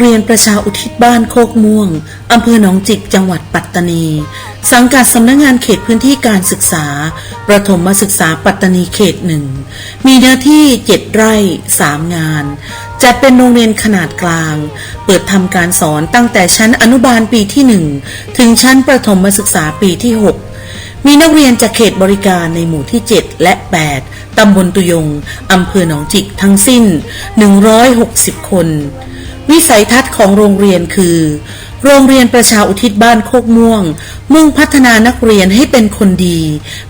เรียนประชาอุทิศบ้านโคกม่วง อำเภอหนองจิก จังหวัดปัตตานี สังกัดสำนักงานเขตพื้นที่การศึกษา ประถมศึกษาปัตตานีเขตหนึ่ง มีเนื้อที่7ไร่3งาน จัดเป็นโรงเรียนขนาดกลาง เปิดทำการสอนตั้งแต่ชั้นอนุบาลปีที่1ถึงชั้นประถมศึกษาปีที่6มีนักเรียนจากเขตบริการในหมู่ที่ 7 และ 8 ตำบลตุยง อำเภอหนองจิกทั้งสิ้น 160 คน วิสัยทัศน์ของโรงเรียนคือ โรงเรียนประชาอุทิศบ้านโคกม่วง มุ่งพัฒนานักเรียนให้เป็นคนดี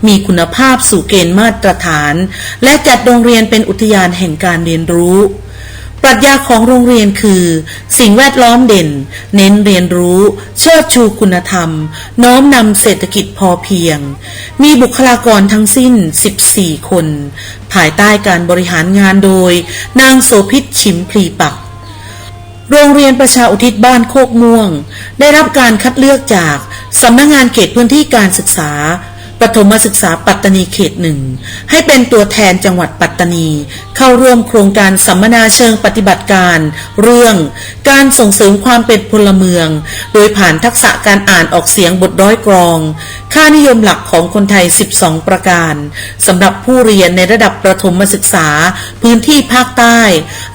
มีคุณภาพสู่เกณฑ์มาตรฐาน และจัดโรงเรียนเป็นอุทยานแห่งการเรียนรู้ปรัชญาของโรงเรียนคือ สิ่งแวดล้อมเด่น เน้นเรียนรู้เชิดชูคุณธรรม น้อมนำเศรษฐกิจพอเพียง มีบุคลากรทั้งสิ้น 14 คน ภายใต้การบริหารงานโดย นางโสพิษชิมพลีปัก โรงเรียนประชาอุทิศบ้านโคกม่วง ได้รับการคัดเลือกจากสำนักงงานเขตพื้นที่การศึกษา ประถมศึกษาปัตตานีเขตหนึ่งให้เป็นตัวแทนจังหวัดปัตตานี เข้าร่วมโครงการสัมมนาเชิงปฏิบัติการ เรื่อง การส่งเสริมความเป็นพลเมือง โดยผ่านทักษะการอ่านออกเสียงบทร้อยกรอง ค่านิยมหลักของคนไทย 12 ประการสำหรับผู้เรียนในระดับประถมศึกษา พื้นที่ภาคใต้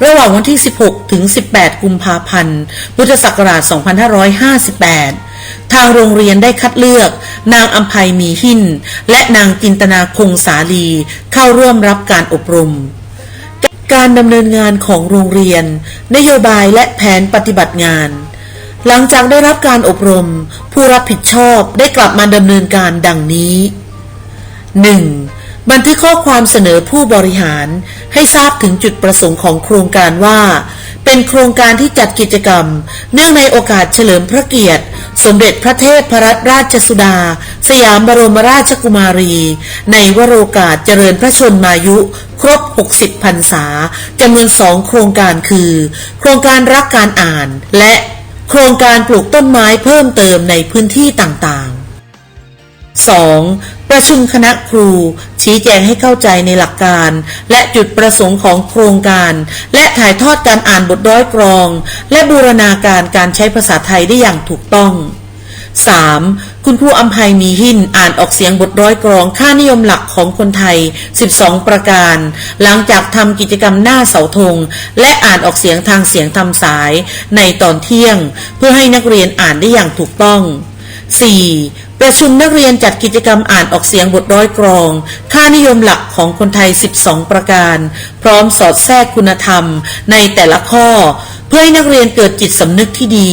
ระหว่างวันที่ 16 ถึง 18 กุมภาพันธ์ พุทธศักราช 2558 ทางโรงเรียนได้คัดเลือก นางอัมภัยมีหินและนางจินตนาคงสาลีเข้าร่วมรับการอบรม การดำเนินงานของโรงเรียน นโยบายและแผนปฏิบัติงาน หลังจากได้รับการอบรม ผู้รับผิดชอบได้กลับมาดำเนินการดังนี้ 1. บันทึกข้อความเสนอผู้บริหารให้ทราบถึงจุดประสงค์ของโครงการว่า เป็นโครงการที่จัดกิจกรรม เนื่องในโอกาสเฉลิมพระเกียรติ สมเด็จพระเทพรัตนราชสุดา สยามบรมราชกุมารี ในวโรกาสเจริญพระชนมายุ ครบ 60 พรรษาจำนวนสองโครงการคือ โครงการรักการอ่าน และโครงการปลูกต้นไม้เพิ่มเติมในพื้นที่ต่างๆ 2. ประชุมคณะครู ชี้แจงให้เข้าใจในหลักการ และจุดประสงค์ของโครงการ และถ่ายทอดการอ่านบทร้อยกรอง และบูรณาการการใช้ภาษาไทยได้อย่างถูกต้อง 3. คุณครูอัมภัยมีหินอ่านออกเสียงบทร้อยกรอง ค่านิยมหลักของคนไทย 12 ประการ หลังจากทำกิจกรรมหน้าเสาธง และอ่านออกเสียงทางเสียงทำสาย ในตอนเที่ยง เพื่อให้นักเรียนอ่านได้อย่างถูกต้อง 4. ประชุมนักเรียนจัดกิจกรรมอ่านออกเสียงบทร้อยกรอง ค่านิยมหลักของคนไทย 12 ประการ พร้อมสอดแทรกคุณธรรมในแต่ละข้อ เพื่อให้นักเรียนเกิดจิตสำนึกที่ดี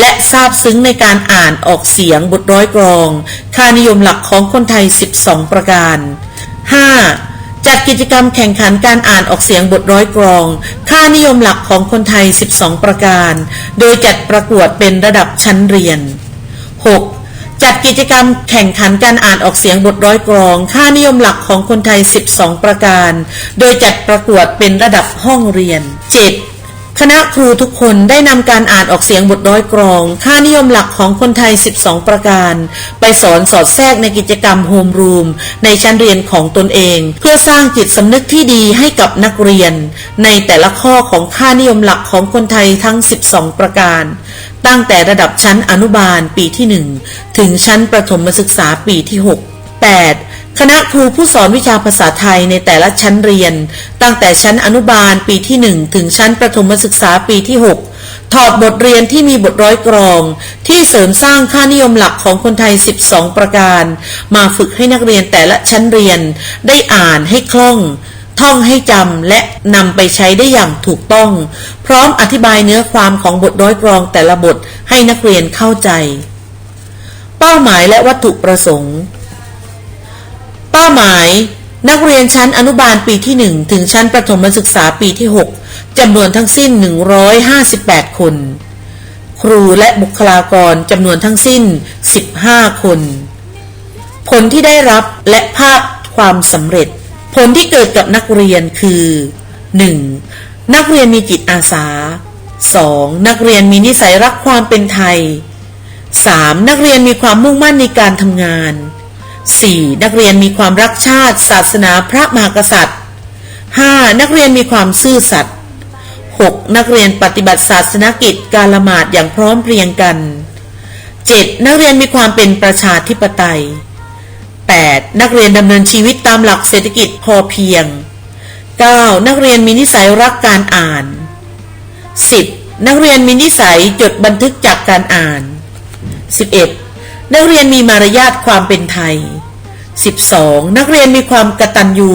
และซาบซึ้งในการอ่านออกเสียงบทร้อยกรอง ค่านิยมหลักของคนไทย 12 ประการ 5. จัดกิจกรรมแข่งขันการอ่านออกเสียงบทร้อยกรอง ค่านิยมหลักของคนไทย 12 ประการ โดยจัดประกวดเป็นระดับชั้นเรียน 6. จัดกิจกรรมแข่งขันการอ่านออกเสียงบทร้อยกรอง ค่านิยมหลักของคนไทย 12 ประการ โดยจัดประกวดเป็นระดับห้องเรียน 7. คณะครูทุกคนได้นำการอ่านออกเสียงบทร้อยกรอง ค่านิยมหลักของคนไทย 12 ประการ ไปสอนสอดแทรกในกิจกรรมโฮมรูมในชั้นเรียนของตนเอง เพื่อสร้างจิตสำนึกที่ดีให้กับนักเรียน ในแต่ละข้อของค่านิยมหลักของคนไทยทั้ง 12 ประการ ตั้งแต่ระดับชั้นอนุบาลปีที่ 1 ถึงชั้นประถมศึกษาปีที่ 6 8. คณะครูผู้สอนวิชาภาษาไทยในแต่ละชั้นเรียน ตั้งแต่ชั้นอนุบาลปีที่ 1 ถึงชั้นประถมศึกษาปีที่ 6 ถอดบทเรียนที่มีบทร้อยกรอง ที่เสริมสร้างค่านิยมหลักของคนไทย 12 ประการ มาฝึกให้นักเรียนแต่ละชั้นเรียน ได้อ่านให้คล่อง ท่องให้จำและนำไปใช้ได้อย่างถูกต้อง พร้อมอธิบายเนื้อความของบทร้อยกรองแต่ละบทให้นักเรียนเข้าใจ เป้าหมายและวัตถุประสงค์ เป้าหมายนักเรียนชั้นอนุบาลปีที่ 1 ถึงชั้นประถมศึกษาปีที่ 6จำนวนทั้งสิ้น 158 คน ครูและบุคลากรจำนวนทั้งสิ้น 15 คน ผลที่ได้รับและภาพความสำเร็จ ผลที่เกิดกับนักเรียนคือ 1. นักเรียนมีจิตอาสา 2. นักเรียนมีนิสัยรักความเป็นไทย 3. นักเรียนมีความมุ่งมั่นในการทำงาน 4. นักเรียนมีความรักชาติ ศาสนาพระมหากษัตริย์ 5. นักเรียนมีความซื่อสัตย์ 6. นักเรียนปฏิบัติศาสนกิจการละหมาดอย่างพร้อมเพรียงกัน 7. นักเรียนมีความเป็นประชาธิปไตย 8. นักเรียนดำเนินชีวิตตามหลักเศรษฐกิจพอเพียง 9. นักเรียนมีนิสัยรักการอ่าน 10. นักเรียนมีนิสัยจดบันทึกจากการอ่าน 11. นักเรียนมีมารยาทความเป็นไทย 12. นักเรียนมีความกตัญญู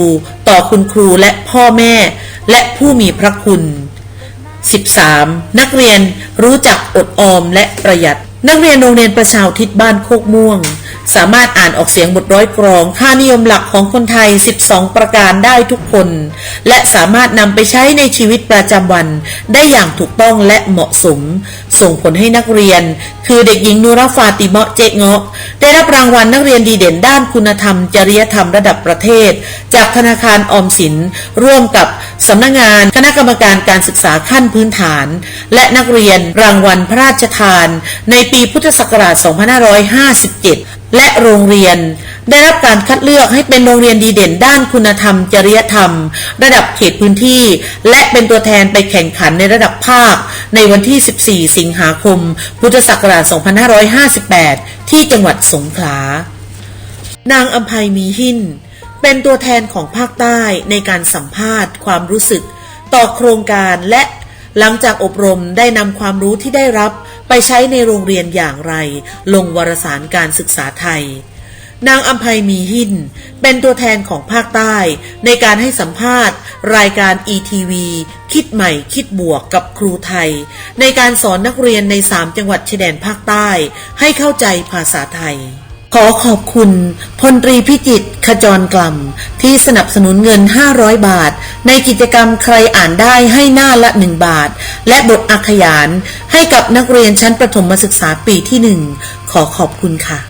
ต่อคุณครูและพ่อแม่และผู้มีพระคุณ 13. นักเรียนรู้จักอดออมและประหยัด นักเรียนโรงเรียนประชาทิศบ้านโคกม่วง สามารถอ่านออกเสียงบทร้อยกรอง ค่านิยมหลักของคนไทย 12 ประการได้ทุกคน และสามารถนำไปใช้ในชีวิตประจำวัน ได้อย่างถูกต้องและเหมาะสม ส่งผลให้นักเรียน คือเด็กหญิงนูราฟาติมะเจเงาะ ได้รับรางวัลนักเรียนดีเด่นด้านคุณธรรม จริยธรรมระดับประเทศ จากธนาคารออมสิน ร่วมกับสำนักงงานคณะกรรมการการศึกษาขั้นพื้นฐาน และนักเรียนรางวัลพระราชทาน ในปีพุทธศักราช 2557 และโรงเรียน ได้รับการคัดเลือกให้เป็นโรงเรียนดีเด่นด้านคุณธรรม จริยธรรม ระดับเขตพื้นที่ และเป็นตัวแทนไปแข่งขันในระดับภาค ในวันที่ 14 สิงหาคม พุทธศักราช 2558 ที่จังหวัดสงขลานางอัมภัยมีหินเป็นตัวแทนของภาคใต้ในการสัมภาษณ์ ความรู้สึก ต่อโครงการและหลังจากอบรมได้นำความรู้ที่ได้รับ ไปใช้ในโรงเรียนอย่างไร ลงวารสารการศึกษาไทย นางอัมภัยมีหินเป็นตัวแทนของภาคใต้ ในการให้สัมภาษณ์ รายการ ETV คิดใหม่คิดบวกกับครูไทย ในการสอนนักเรียนใน 3 จังหวัดชายแดนภาคใต้ ให้เข้าใจภาษาไทย ขอขอบคุณพลตรีพิจิตรขจรกล่ำที่สนับสนุนเงิน 500 บาท ในกิจกรรมใครอ่านได้ให้หน้าละ 1 บาท และบทอักขยานให้กับนักเรียนชั้นประถมศึกษาปีที่ 1 ขอขอบคุณค่ะ